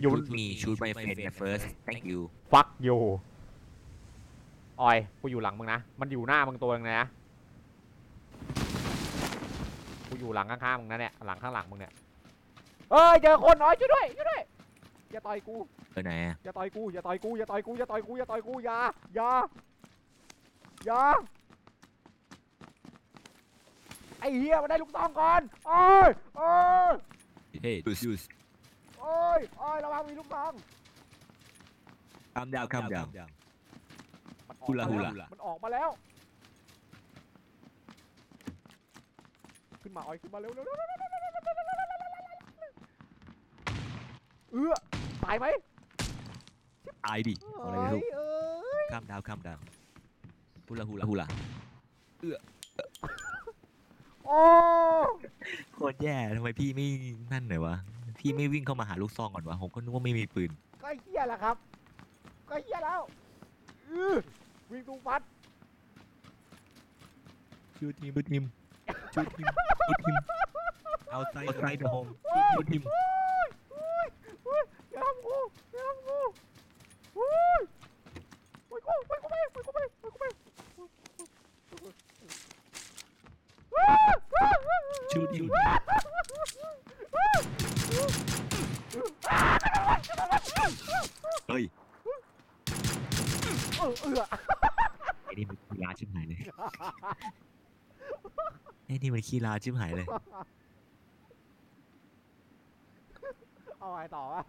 อยู่ shoot me shoot my friend first thank you ฟักอยู่ออยกูอยู่หลังมึงนะ มันอยู่หน้ามึงตัวนึงนะ กูอยู่หลังข้างๆมึงนะเนี่ย หลังข้างหลังมึงเนี่ย เอ้ยเจอคนออยช่วยด้วยช่วยด้วย อย่าต่อยกูไปไหนอะอย่าต่อยกู อย่าต่อยกู อย่าต่อยกู อย่าต่อยกู อย่าต่อยกู อย่า อย่า อย่า ไอ้เหี้ยมันได้ลูกซองก่อนโอ้ยโอ้ย เฮ้ย use use โอ้ยโอ้ยระวังมีลูกซอง calm down calm down มันออกฮูลามาฮูแล้วลามันออกมาแล้ว ขึ้นมาออยขึ้นมาเร็วเร็วเร็วเร็วเร็วเร็วเร็วเร็วเร็วเร็วเร็วเอื้อตายไหมตายดิเอาอะไรไปลูกเอ้ย calm down calm down ฮูลาฮูลาฮูลาโอ้โคตรแย่ทำไมพี่ไม่นั่นหน่อยวะ พี่ไม่วิ่งเข้ามาหาลูกซองก่อนวะผมก็นึกว่าไม่มีปืน ก็เหี้ยแหละครับ ก็เหี้ยแล้วอื้อวิ่งตูฟัด shoot him shoot him shoot him shoot him outside outside the home shoot him โอ้ยโอ้ยโอ้ยอย่าทำกูอย่าทำกูโอ้ยโอ้ยกูไปกูไปไปกูไปไปกูไป shoot him เฮ้ยเออเออไอ้นี่มันขี้ลาชิบหายเลยไอ้นี่มันขี้ลาชิบหายเลย เอาไงต่อวะ